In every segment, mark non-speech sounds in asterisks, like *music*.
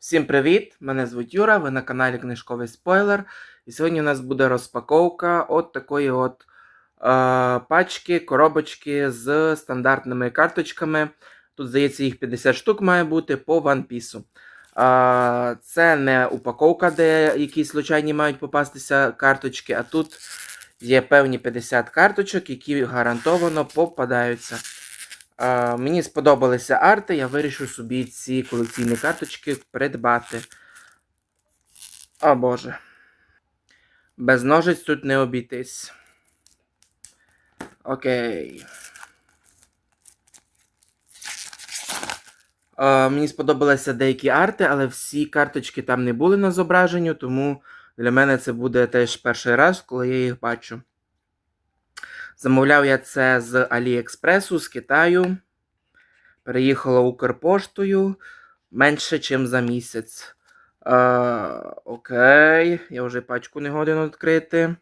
Всім привіт! Мене звуть Юра, ви на каналі Книжковий Спойлер. І сьогодні у нас буде розпаковка от такої от е, пачки, коробочки з стандартними карточками. Тут, здається, їх 50 штук має бути по One Piece. Е, це не упаковка, де якісь случайні мають попастися карточки, а тут є певні 50 карточок, які гарантовано попадаються. Мені сподобалися арти, я вирішив собі ці колекційні карточки придбати. О Боже. Без ножиць тут не обійтись. Окей. Е, мені сподобалися деякі арти, але всі карточки там не були на зображенню, тому для мене це буде теж перший раз, коли я їх бачу. Замовляв я це з Аліекспресу, з Китаю. Переїхала Укрпоштою менше, ніж за місяць. Е, окей, я вже пачку не годен відкрити.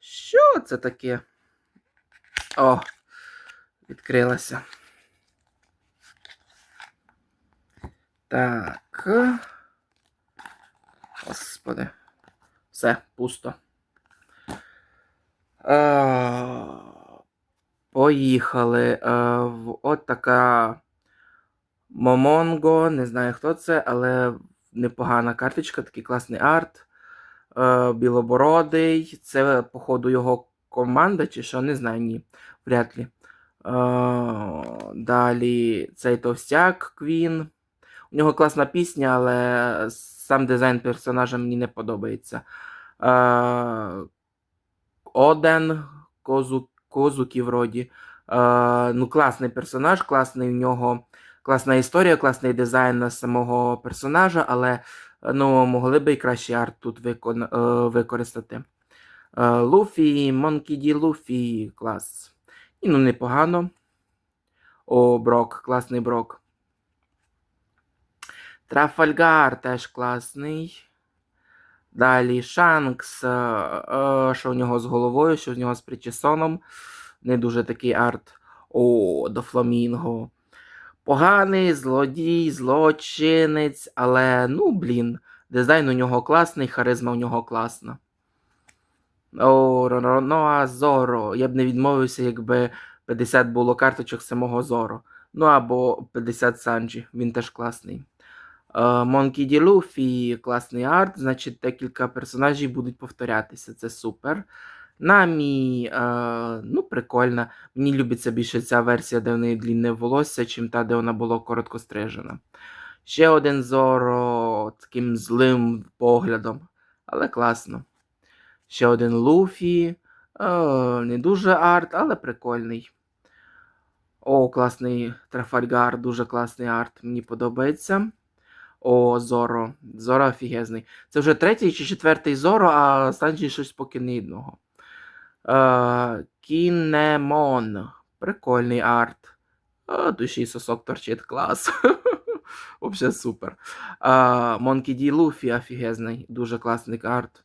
Що це таке? О, відкрилася. Так. Господи. Все, пусто. Е, Поїхали. Е, от така Момонго. Не знаю, хто це, але непогана карточка, такий класний арт. Е, Білобородий. Це, походу, його команда, чи що, не знаю, ні. Вряд. Е, далі цей товстяк Квін. У нього класна пісня, але сам дизайн персонажа мені не подобається. Оден Козу, Козукі вроді. Е, ну, класний персонаж, класний в нього, класна історія, класний дизайн на самого персонажа, але ну, могли би і кращий арт тут викон, е, використати. Е, Луфі, Монкі Ді Луфі, клас. І ну, непогано. О, Брок, класний Брок. Трафальгар теж класний. Далі Шанкс, е, е, що в нього з головою, що в нього з причесоном. Не дуже такий арт. О, до Фламінго. Поганий, злодій, злочинець, але, ну, блін, дизайн у нього класний, харизма у нього класна. О, Ноа Зоро. Я б не відмовився, якби 50 було карточок самого Зоро. Ну або 50 Санджі, він теж класний. Монкі Ді Луфі, класний арт, значить, декілька персонажів будуть повторятися. Це супер. Намі, е, ну, прикольна. Мені любиться більше ця версія, де в неї длінне волосся, чим та, де вона була коротко стрижена. Ще один Зоро таким злим поглядом, але класно. Ще один Луфі. Е, не дуже арт, але прикольний. О, класний Трафальгар, дуже класний арт. Мені подобається. О, Зоро. Зоро офігезний. Це вже третій чи четвертий Зоро, а Санджі щось поки не одного. Е, Кінемон. Прикольний арт. Е, душі сосок торчить клас. *laughs* Взагалі супер. Монкі Ді Луфі офігезний. Дуже класний арт.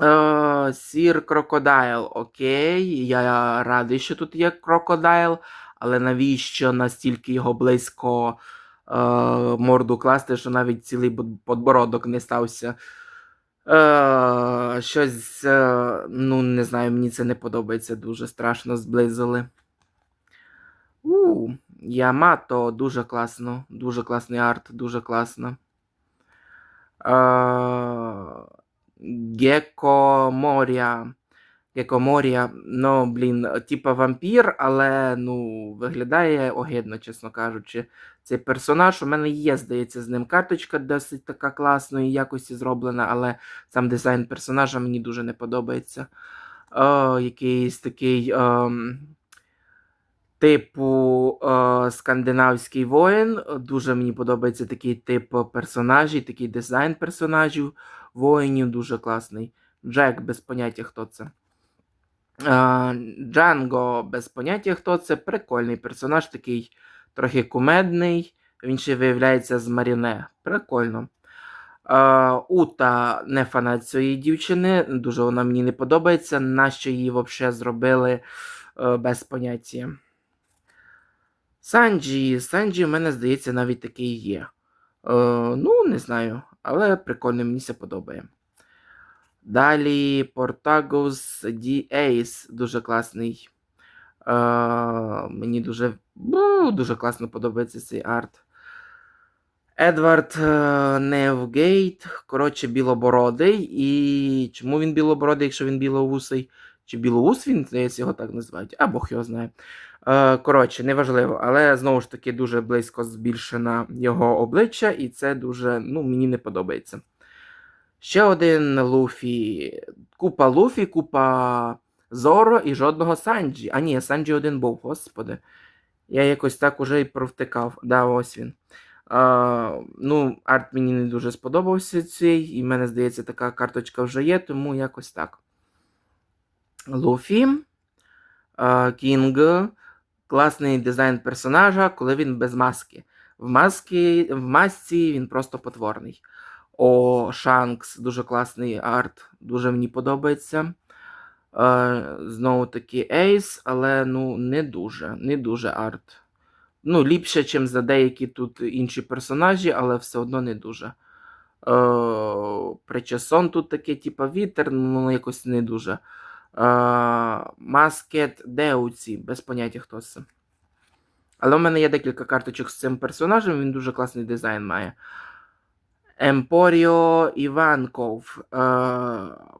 Е, Сір Крокодайл. Окей. Я радий, що тут є крокодайл, але навіщо настільки його близько е, морду класти, що навіть цілий подбородок не стався. Е, Щось, е, ну, не знаю, мені це не подобається. Дуже страшно зблизили. У, Ямато дуже класно. Дуже класний арт, дуже класно. Е, Геко Моря. Геко Моря, ну, блін, типа вампір, але ну, виглядає огидно, чесно кажучи. Цей персонаж у мене є, здається, з ним карточка досить така класної якості зроблена, але сам дизайн персонажа мені дуже не подобається. О, Якийсь такий о, типу о, скандинавський воїн. Дуже мені подобається такий тип персонажів, такий дизайн персонажів воїнів, дуже класний. Джек без поняття, хто це. Джанго без поняття, хто це. Прикольний персонаж, такий трохи кумедний. Він ще виявляється з Маріне. Прикольно. Ута не фанат цієї дівчини. Дуже вона мені не подобається. Нащо її взагалі зробили е, без поняття. Санджі. Санджі, в мене, здається, навіть такий є. ну, не знаю, але прикольно, мені це подобає. Далі Portagos D Ace, дуже класний. Мені дуже дуже класно подобається цей арт. Едвард е, Невгейт, коротше, білобородий. І чому він білобородий, якщо він білоусий? Чи білоус він, здається, його так називають, а Бог його знає. Е, коротше, неважливо, але знову ж таки дуже близько збільшено його обличчя, і це дуже ну, мені не подобається. Ще один Луфі. Купа Луфі, купа Зоро і жодного Санджі. А ні, Санджі один був, господи. Я якось так уже і провтикав. Да, ось він. А, ну, арт мені не дуже сподобався цей, і в мене, здається, така карточка вже є, тому якось так. Луфі. Кінг. Класний дизайн персонажа, коли він без маски. В маски, в масці він просто потворний. О, Шанкс, дуже класний арт, дуже мені подобається. Е, Знову таки Ейс, але ну, не дуже, не дуже арт. Ну, ліпше, ніж за деякі тут інші персонажі, але все одно не дуже. Е, Причасон тут таке, типа вітер, ну якось не дуже. Маскет Деуці, без поняття хто це. Але у мене є декілька карточок з цим персонажем, він дуже класний дизайн має. Емпоріо Іванков.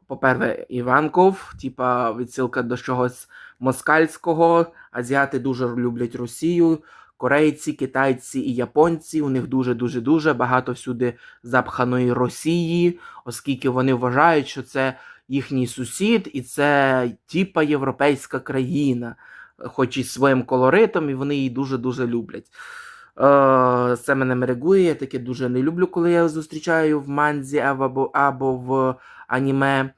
По-перше, Іванков, типа відсилка до чогось москальського. Азіати дуже люблять Росію. Корейці, китайці і японці. У них дуже-дуже дуже багато всюди запханої Росії, оскільки вони вважають, що це їхній сусід, і це типа європейська країна, хоч і своїм колоритом, і вони її дуже-дуже люблять. Е, Це мене мерегує, я таке дуже не люблю, коли я зустрічаю в манзі або, або в аніме.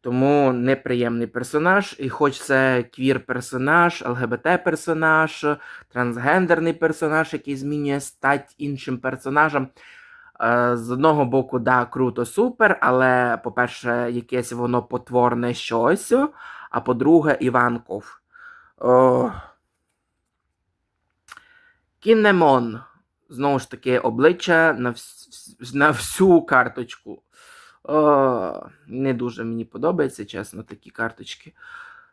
Тому неприємний персонаж. І хоч це квір-персонаж, ЛГБТ-персонаж, трансгендерний персонаж, який змінює стать іншим персонажам. Е, з одного боку, да, круто, супер, але, по-перше, якесь воно потворне щось. А по-друге, Іванков. О... Кінемон. Знову ж таки, обличчя на, вс... на всю карточку. О, Не дуже мені подобається, чесно, такі карточки.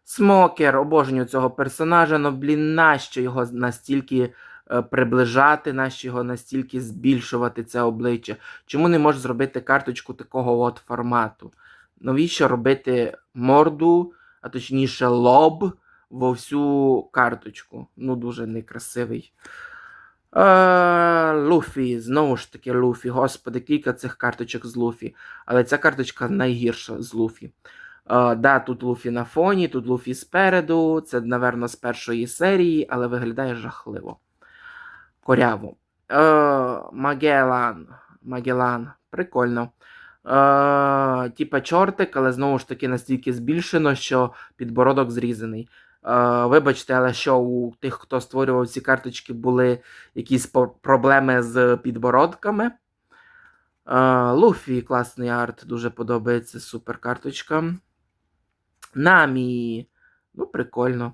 Смокер, обожнюю цього персонажа, ну, блін, нащо його настільки е, приближати, нащо його настільки збільшувати це обличчя? Чому не можеш зробити карточку такого от формату? Навіщо робити морду, а точніше, лоб во всю карточку? Ну, дуже некрасивий. Луфі, знову ж таки, Луфі. Господи, кілька цих карточок з Луфі. Але ця карточка найгірша з Луфі. Uh, да, тут Луфі на фоні, тут Луфі спереду. Це, напевно, з першої серії, але виглядає жахливо. Коряво. Uh, Магелан. Магелан. Прикольно. Uh, Типа чортик, але знову ж таки настільки збільшено, що підбородок зрізаний. Вибачте, але що у тих, хто створював ці карточки, були якісь проблеми з підбородками. Луфі класний арт, дуже подобається супер карточка. Намі. Ну, прикольно.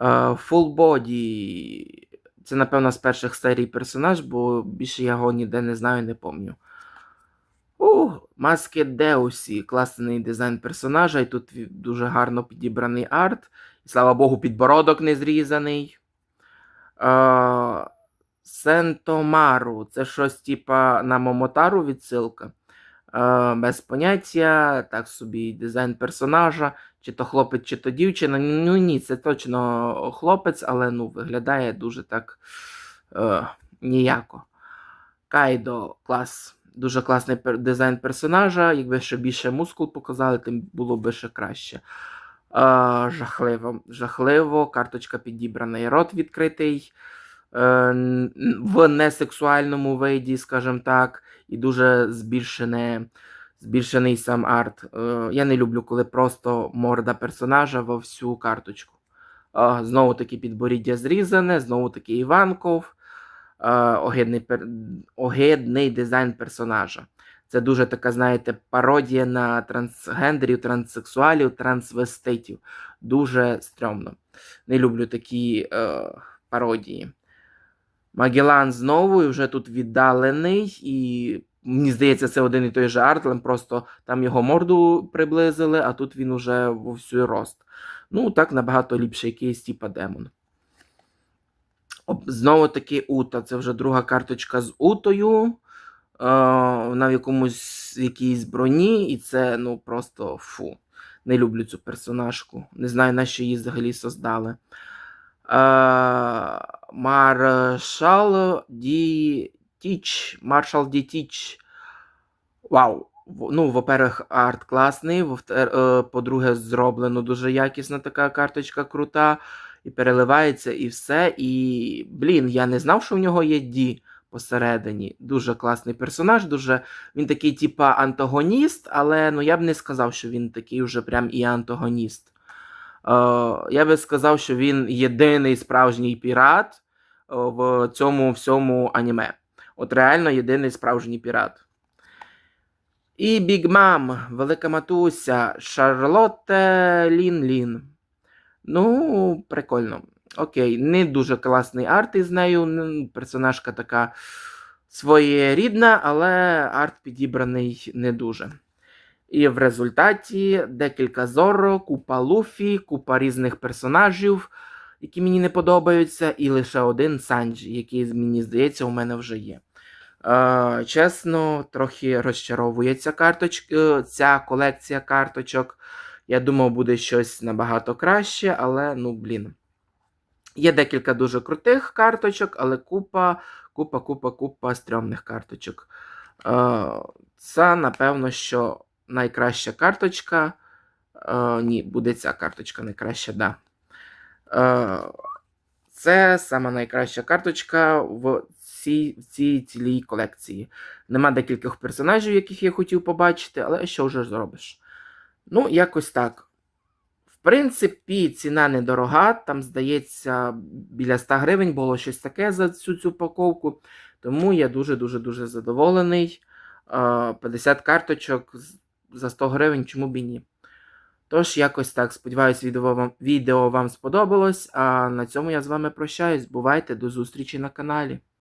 Full Body. Це, напевно, з перших серій персонаж, бо більше я його ніде не знаю, не пам'ятаю. У, маски Деусі, класний дизайн персонажа, і тут дуже гарно підібраний арт. І, слава Богу, підбородок не зрізаний. Е, Сентомару. Це щось типа на Момотару відсилка. Е, без поняття, так собі дизайн персонажа, чи то хлопець, чи то дівчина. Ну ні, це точно хлопець, але ну, виглядає дуже так е, ніяко. Кайдо клас. Дуже класний дизайн персонажа. Якби ще більше мускул показали, тим було б ще краще. А, Жахливо. Жахливо. Карточка підібрана і рот відкритий е, в несексуальному виді, скажімо так, і дуже збільшене, збільшений сам арт. Е, я не люблю, коли просто морда персонажа во всю карточку. Знову таки підборіддя зрізане, знову таки Іванков огидний огидний дизайн персонажа. Це дуже така, знаєте, пародія на трансгендерів, транссексуалів, трансвеститів. Дуже стрьомно. Не люблю такі е, пародії. Магелан знову і вже тут віддалений, і мені здається, це один і той же Артлем, просто там його морду приблизили, а тут він уже вовсю рост. Ну, так набагато ліпше, якийсь типа демон. Знову таки Ута. Це вже друга карточка з Утою. Е, вона в якомусь якійсь броні, і це ну просто фу. Не люблю цю персонажку. Не знаю, на що її взагалі создали. Е, Маршал Ді Тіч. Маршал Ді Тіч. Вау. Ну, во-первых, арт класний. е, По-друге, зроблено дуже якісно така карточка крута. І переливається, і все. І, блін, я не знав, що в нього є Ді посередині. Дуже класний персонаж. Дуже... Він такий, типа, антагоніст, але ну, я б не сказав, що він такий вже прям і антагоніст. Е, я би сказав, що він єдиний справжній пірат е, в цьому всьому аніме. От реально єдиний справжній пірат. І Біг Мам, Велика Матуся, Шарлотте Лін Лін. Ну, прикольно. Окей, не дуже класний арт із нею. Персонажка така своєрідна, але арт підібраний не дуже. І в результаті декілька Зоро, купа Луфі, купа різних персонажів, які мені не подобаються, і лише один Санджі, який, мені здається, у мене вже є. Е, чесно, трохи розчаровує ця карточка, ця колекція карточок. Я думав, буде щось набагато краще, але ну, блін. Є декілька дуже крутих карточок, але купа, купа, купа, купа стрьомних карточок. Е, це, напевно, що найкраща карточка. Е, ні, буде ця карточка найкраща, да. Е, це сама найкраща карточка в цій, в цій цілій колекції. Нема декількох персонажів, яких я хотів побачити, але що вже зробиш? Ну, якось так. В принципі, ціна недорога, там, здається, біля 100 гривень було щось таке за цю цю упаковку. Тому я дуже-дуже дуже задоволений. Е, 50 карточок за 100 гривень, чому б і ні. Тож, якось так. Сподіваюсь, відео вам, відео вам сподобалось. А на цьому я з вами прощаюсь. Бувайте, до зустрічі на каналі.